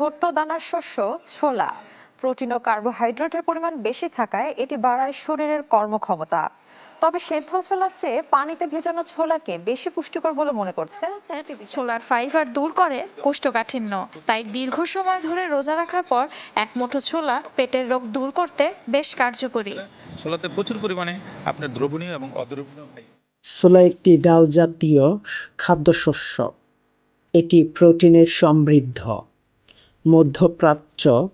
ছোট্ট দানার শস্য ছোলা প্রোটিন ও কার্বোহাইড্রেটের পরিমাণ বেশি থাকায় এটি বাড়ায় শরীরের কর্মক্ষমতা। তবে সেদ্ধ ছোলার চেয়ে পানিতে ভেজানো ছোলাকে বেশি পুষ্টিকর বলে মনে করছে ছোলার ফাইবার দূর করে কোষ্ঠকাঠিন্য। তাই দীর্ঘ সময় ধরে রোজা রাখার পর এক মুঠো ছোলা পেটের রোগ দূর করতে বেশ কার্যকরী। ছোলাতে প্রচুর পরিমাণে আপনার দ্রবণীয় এবং অদ্রবণীয় ছোলা একটি ডাল জাতীয় খাদ্যশস্য। এটি প্রোটিনের সমৃদ্ধ। মধ্যপ্রাচ্য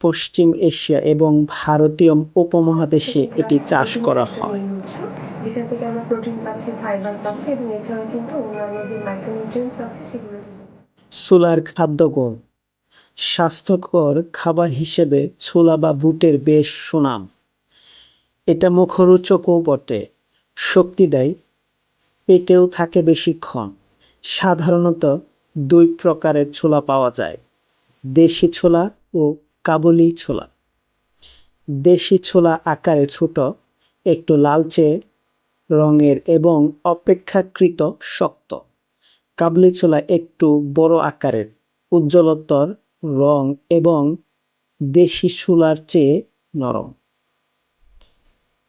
পশ্চিম এশিয়া এবং ভারতীয় উপমহাদেশে এটি চাষ করা হয়। যেখান থেকে আমরা প্রোটিন পাচ্ছি ফাইবার পাচ্ছি এবং এছাড়াও কিন্তু অন্যান্য যে মাইক্রোনিউট্রিয়েন্টস আছে সেগুলো ছোলার খাদ্যগুণ। স্বাস্থ্যকর খাবার হিসেবে ছোলা বা বুটের বেশ সুনাম। এটা মুখরোচকও বটে। শক্তি দেয় পেটেও থাকে বেশিক্ষণ। সাধারণত দুই প্রকারের ছোলা পাওয়া যায়। দেশি ছোলা ও কাবুলি ছোলা। দেশি ছোলা আকারে ছোট, একটু লালচে রঙের এবং অপেক্ষাকৃত শক্ত। কাবলি ছোলা একটু বড় আকারের, উজ্জ্বলতর রং এবং দেশি ছোলার চেয়ে নরম।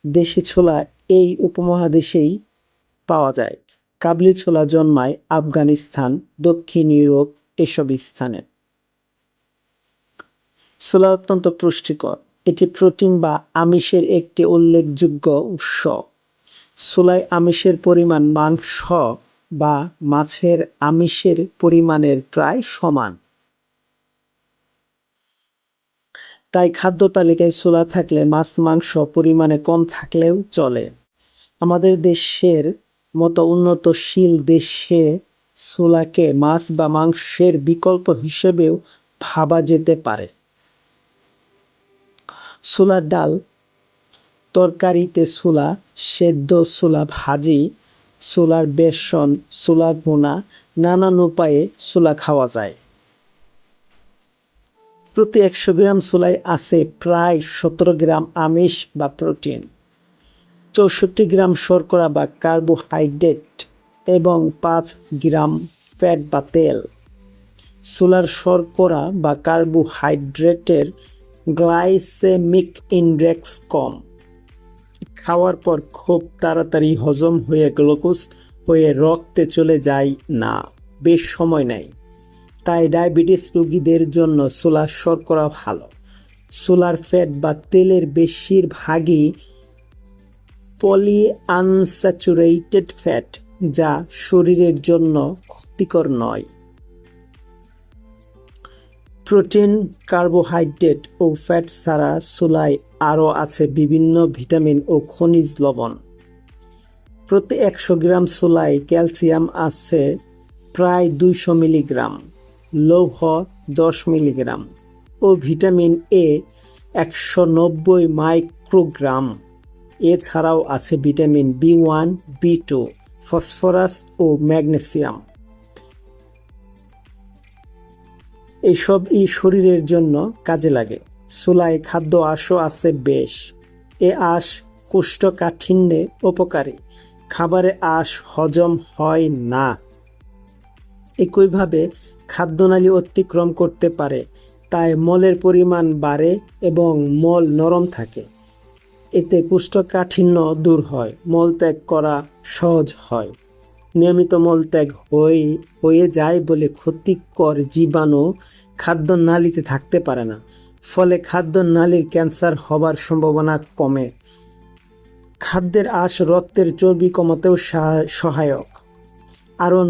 দেশি ছোলা এই উপমহাদেশেই পাওয়া যায়। কাবলি ছোলা জন্মায় আফগানিস্তান, দক্ষিণ ইউরোপ এসব স্থানে। ছোলা অত্যন্ত পুষ্টিকর। এটি প্রোটিন বা আমিষের একটি উল্লেখযোগ্য উৎস। ছোলায় আমিষের পরিমাণ মাংস বা মাছের আমিষের পরিমাণের প্রায় সমান। তাই খাদ্য তালিকায় ছোলা থাকলে মাছ মাংস পরিমাণে কম থাকলেও চলে। আমাদের দেশের মতো উন্নতশীল দেশে ছোলাকে মাছ বা মাংসের বিকল্প হিসেবেও ভাবা যেতে পারে। ছোলার ডাল, তরকারিতে ছোলা, সেদ্ধ ছোলা ভাজি, ছোলার বেসন, ছোলা ভুনা, নানান উপায়ে ছোলা খাওয়া যায়। প্রতি একশো গ্রাম ছোলায় আছে প্রায় সতেরো গ্রাম আমিষ বা প্রোটিন, চৌষট্টি গ্রাম শর্করা বা কার্বোহাইড্রেট এবং পাঁচ গ্রাম ফ্যাট বা তেল। ছোলার শর্করা বা কার্বোহাইড্রেটের গ্লাইসেমিক ইন্ডেক্স কম। খাওয়ার পর খুব তাড়াতাড়ি হজম হয়ে গ্লুকোজ হয়ে রক্তে চলে যায় না, বেশ সময় নেয়। তাই ডায়াবেটিস রোগীদের জন্য সোলার শর্করা ভালো। সোলার ফ্যাট বা তেলের বেশিরভাগই পলি আনস্যাচুরেটেড ফ্যাট, যা শরীরের জন্য ক্ষতিকর নয়। প্রোটিন, কার্বোহাইড্রেট ও ফ্যাট ছাড়া ছোলায় আরও আছে বিভিন্ন ভিটামিন ও খনিজ লবণ। প্রতি একশো গ্রাম ছোলায় ক্যালসিয়াম আছে প্রায় দুইশো মিলিগ্রাম, লৌহ দশ মিলিগ্রাম ও ভিটামিন এ একশো নব্বই মাইক্রোগ্রাম। এছাড়াও আছে vitamin B one, B two, phosphorus ও ম্যাগনেসিয়াম। এইসব ই শরীরের জন্য কাজে লাগে। ছোলায় খাদ্য আঁশও আছে বেশ। এ আঁশ কোষ্ঠকাঠিন্যে উপকারী খাবারে আঁশ হজম হয় না। একইভাবে খাদ্যনালী অতিক্রম করতে পারে। তাই মলের পরিমাণ বাড়ে এবং মল নরম থাকে। এতে কোষ্ঠকাঠিন্য দূর হয়। মল ত্যাগ করা সহজ হয়। নিয়মিত মলত্যাগ হয়ে হয়ে যায় বলে ক্ষতিকর জীবাণু খাদ্য নালীতে থাকতে পারে না। ফলে খাদ্য নালীর ক্যান্সার হবার সম্ভাবনা কমে। খাদ্যের আশ রক্তের চর্বি কমাতেও সহায়ক। আরও